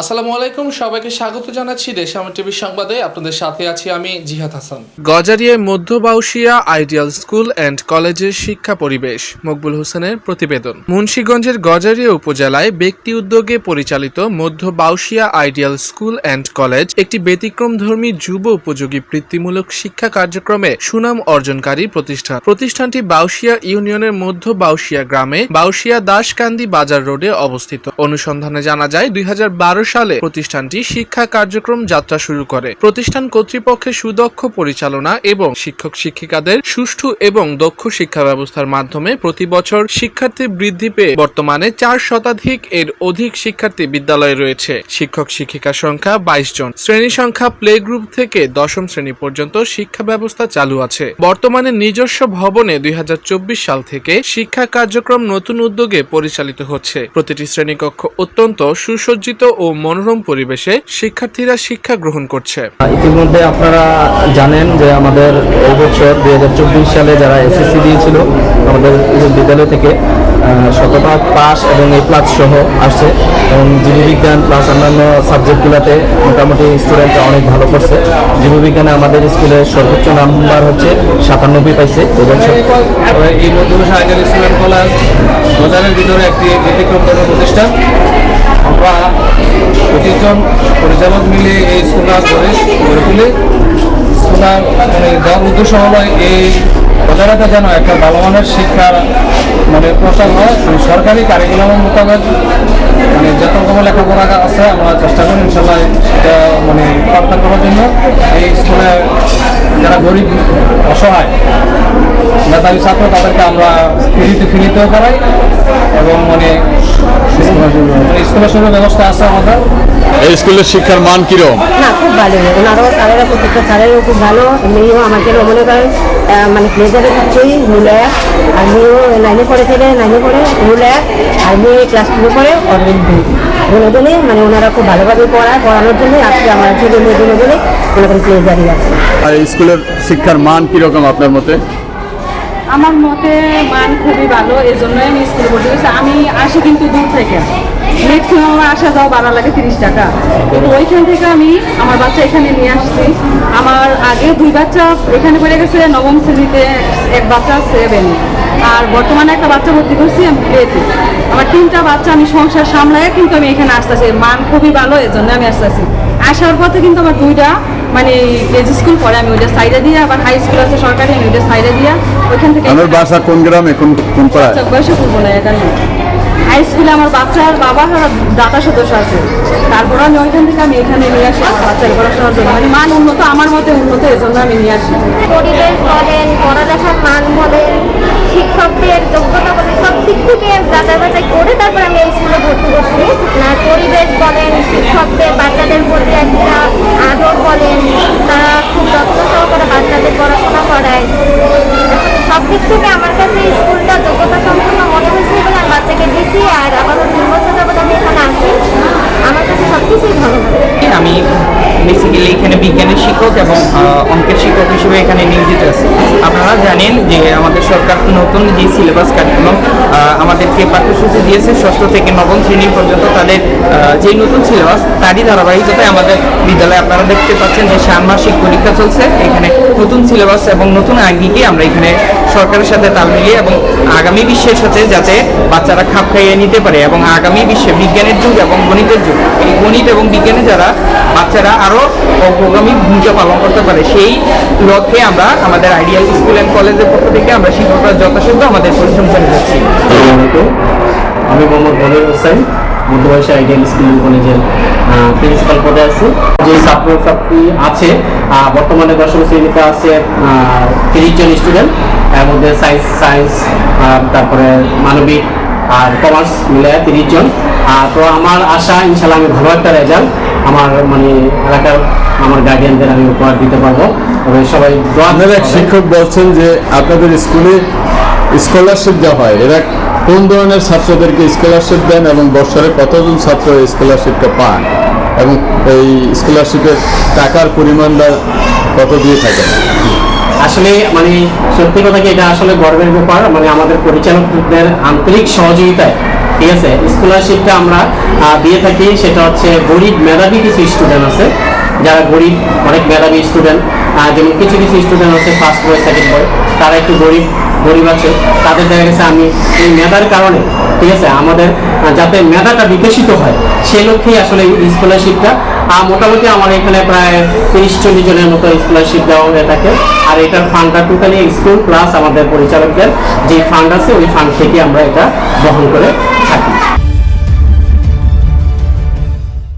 আসসালামু আলাইকুম, সবাইকে স্বাগত জানাচ্ছি দেশাম টিভি সংবাদে। আপনাদের সাথে আছি আমি জিহাদ হাসান। গজারিয়ায় মধ্য বাউশিয়া আইডিয়াল স্কুল অ্যান্ড কলেজের শিক্ষা পরিবেশ, মকবুল হোসেনের প্রতিবেদন। মুন্সীগঞ্জের গজারিয়া উপজেলায় ব্যক্তি উদ্যোগে পরিচালিত মধ্য Baushia Ideal School and College একটি ব্যতিক্রমধর্মী যুব উপযোগী বৃত্তিমূলক শিক্ষা কার্যক্রমে সুনাম অর্জনকারী প্রতিষ্ঠান। প্রতিষ্ঠানটি বাউশিয়া ইউনিয়নের মধ্য বাউশিয়া গ্রামে বাউশিয়া দাসকান্দি বাজার রোডে অবস্থিত। অনুসন্ধানে জানা যায়, দুই হাজার বারো সালে প্রতিষ্ঠানটি শিক্ষা কার্যক্রম যাত্রা শুরু করে। প্রতিষ্ঠান কর্তৃপক্ষের সুদক্ষ পরিচালনা এবং শিক্ষক শিক্ষিকাদের সুষ্ঠু এবং দক্ষ শিক্ষা ব্যবস্থার মাধ্যমে প্রতি বছর শিক্ষার্থী বৃদ্ধি পেয়ে বর্তমানে চার শতাধিক এর অধিক শিক্ষার্থী বিদ্যালয়ে রয়েছে। শিক্ষক শিক্ষিকার সংখ্যা বাইশ জন। শ্রেণি সংখ্যা প্লে গ্রুপ থেকে দশম শ্রেণি পর্যন্ত শিক্ষা ব্যবস্থা চালু আছে। বর্তমানে নিজস্ব ভবনে দুই হাজার চব্বিশ সাল থেকে শিক্ষা কার্যক্রম নতুন উদ্যোগে পরিচালিত হচ্ছে। প্রতিটি শ্রেণীকক্ষ অত্যন্ত সুসজ্জিত ও মনোরম পরিবেশে শিক্ষার্থীরা শিক্ষা গ্রহণ করছে। ইতিমধ্যে আপনারা জানেন যে আমাদের এই হাজার চব্বিশ সালে যারা এসএসসি দিয়েছিল আমাদের বিদ্যালয় থেকে শতভাগ পাস এবং এ প্লাস সহ আসছে। এবং জীববিজ্ঞান প্লাস অন্যান্য সাবজেক্টগুলোতে মোটামুটি স্টুডেন্টরা অনেক ভালো করছে। জীববিজ্ঞানে আমাদের স্কুলে সর্বোচ্চ নাম্বার হচ্ছে সাতানব্বই পাইছে এবছর। এই আইডিয়াল স্টুডেন্ট বাজারের ভিতরে একটি ব্যতিক্রমধর্মী প্রতিষ্ঠান আমরা প্রতিজন পরিচালক মিলে এই স্কুলটা করে গড়ে তুলে। স্কুলটা মানে যার উদ্দেশ্য হলো এই প্রচারতা যেন একটা ভালো মানের শিক্ষার মানে প্রচার হয়। মানে সরকারি কারিকুলামের মোতাবেক মানে যত রকম লেখাপড়া আছে, আমরা চেষ্টা করি ইনশাল্লাহ সেটা মানে করার জন্য। এই স্কুলে যারা গরিব অসহায় মেধাবী ছাত্র তাদেরকে আমরা ফ্রিতে ফ্রিতেও করাই এবং মানে মানে স্কুলের সঙ্গে ব্যবস্থা আছে আমাদের। এই স্কুলের শিক্ষার মান কীরকম? না খুব ভালো। ওনারাও স্যারেরা প্রত্যেকটা স্যারেরও খুব ভালো। মেয়েও আমাকেও মনে করেন মানে প্লেজারে থাকছেই রুল এক। আর মেয়েও নাইনে পড়ে ছেলে নাইনে পড়ে রুল এক। আর মেয়ে ক্লাস টুয়ে পড়ে অরবিন্দ দুই। দুজনে মানে ওনারা খুব ভালোভাবে পড়ায় পড়ানোর জন্য আজকে আমার ছেলে মেয়ে দুজনে মনে করেন প্লেজারই আছে। আর এই স্কুলের শিক্ষার মান কীরকম আপনার মতে? আমার মতে মান খুবই ভালো এই জন্যই আমি স্কুলে ভর্তি হয়েছি। আমি আসি কিন্তু দূর থেকে। ম্যাক্সিমাম আমার আসা যাওয়া ভাড়া লাগে তিরিশ টাকা। কিন্তু ওইখান থেকে আমি আমার বাচ্চা এখানে নিয়ে আসছি। আমার আগে দুই বাচ্চা এখানে পড়ে গেছে নবম শ্রেণীতে এক বাচ্চা সেভেন আর বর্তমানে একটা বাচ্চা ভর্তি করছি আমি আমার তিনটা বাচ্চা আমি সংসার সামলায় কিন্তু আমি এখানে আসতেছি। মান খুবই ভালো এই জন্য আমি আসতেছি। আসার পথে কিন্তু আমার দুইটা মানে কেজি স্কুল পরে আমি ওইটা সাইডে দিয়ে আবার হাই স্কুল আছে সরকারি আমি ওইটা সাইডে দিয়ে ওইখান থেকে আমার বাসা কোন গ্রামে? কোন কোন পাড়ায়? বাচ্চা বয়সে করব না এখানে। হাই স্কুলে আমার বাচ্চার বাবা আর দাতা সদস্য আছে। তারপর আমি ওইখান থেকে আমি এখানে নিয়ে আসি বাচ্চার পড়াশোনার জন্য। মানে মান উন্নত আমার মতে উন্নত এই জন্য আমি নিয়ে আসি। পরিবেশ দিক থেকে যাচাই বাছাই করে তারপর আমি এই স্কুলে ভর্তি করছি না পরিবেশ বলেন, শিক্ষকদের, বাচ্চাদের প্রতি একটা আদর বলেন, তারা খুব যত্ন সহকারে বাচ্চাদের পড়াশোনা করায়। সব দিক থেকে আমার কাছে এই স্কুলটা যোগ্যতা সম্পূর্ণ মনে হয়েছে বলে আমি বাচ্চাকে দিয়েছি আর আপাতত তিন বছর যাবত আমি এখানে আছি আমার কাছে সব কিছুই ভালো লাগে আমি বেসিক্যালি এখানে বিজ্ঞানের শিক্ষক এবং অঙ্কের শিক্ষক হিসেবে এখানে নিয়োজিত আছি। আপনারা জানেন যে আমাদের সরকার নতুন যে সিলেবাস কারিকুলাম আমাদেরকে পাঠ্যসূচি দিয়েছে ষষ্ঠ থেকে নবম শ্রেণি পর্যন্ত তাদের যে নতুন সিলেবাস তারই ধারাবাহিকতায় আমাদের বিদ্যালয়ে আপনারা দেখতে পাচ্ছেন যে ষান্মাসিক পরীক্ষা চলছে। এখানে নতুন সিলেবাস এবং নতুন আঙ্গিকে আমরা এখানে সরকারের সাথে তাল মিলিয়ে এবং আগামী বিশ্বের সাথে যাতে বাচ্চারা খাপ খাইয়ে নিতে পারে এবং আগামী বিশ্বে বিজ্ঞানের যুগ এবং গণিতের যুগ। এই গণিত এবং বিজ্ঞানে যারা বাচ্চারা আরও অগ্রগামী ভূমিকা পালন করতে পারে। সেই লক্ষ্যে আমরা আমাদের আইডিয়াল স্কুল অ্যান্ড কলেজের পক্ষ থেকে আমরা শিক্ষকরা যথাসাধ্য আমাদের পরিশ্রম করে যাচ্ছি। আমি মোহাম্মদ বদর হোসেন মধ্যবয়সী আইডিয়াল স্কুল কলেজের প্রিন্সিপাল পদে আছি। যে ছাত্রছাত্রী আছে আহ, বর্তমানে দশম শ্রেণীতে আছে তিরিশ জন স্টুডেন্ট এর মধ্যে সায়েন্স সায়েন্স তারপরে মানবিক আর কমার্স মিলে তিরিশ জন। তো আমার আশা ইনশাল্লাহ আমি ভালো একটা রেজাল্ট আমার মানে এলাকার আমার গার্ডিয়ানদের আমি উপহার দিতে পারব। তবে সবাই আপনার এক শিক্ষক বলছেন যে আপনাদের স্কুলে স্কলারশিপ দেওয়া হয়। এরা কোন ধরনের ছাত্রদেরকে স্কলারশিপ দেন এবং বছরে কতজন ছাত্র এই স্কলারশিপটা পান? এবং এই স্কলারশিপের টাকার পরিমাণটা কত দিয়ে থাকেন? আসলে মানে সত্যি কথা কি এটা আসলে গর্বের ব্যাপার। মানে আমাদের পরিচালকদের আন্তরিক সহযোগিতায় ঠিক আছে? স্কলারশিপটা আমরা দিয়ে থাকি সেটা হচ্ছে গরিব মেধাবী কিছু স্টুডেন্ট আছে যারা গরিব অনেক মেধাবী স্টুডেন্ট যেমন কিছু কিছু স্টুডেন্ট আছে ফার্স্ট বয় সেকেন্ড বয় তারা একটু গরিব গরিব আছে তাদের দেখা গেছে আমি এই মেধার কারণে ঠিক আছে? আমাদের যাতে মেধাটা বিকশিত হয় সেই লক্ষ্যেই আসলে এই স্কলারশিপটা আহ, মোটামুটি আমার এখানে প্রায় তিরিশ চল্লিশ জনের মতো স্কলারশিপ দেওয়া হয়ে থাকে আর এটার ফান্ডটা টোটালি স্কুল প্লাস আমাদের পরিচালকদের যে ফান্ড আছে ওই ফান্ড থেকে আমরা এটা বহন করে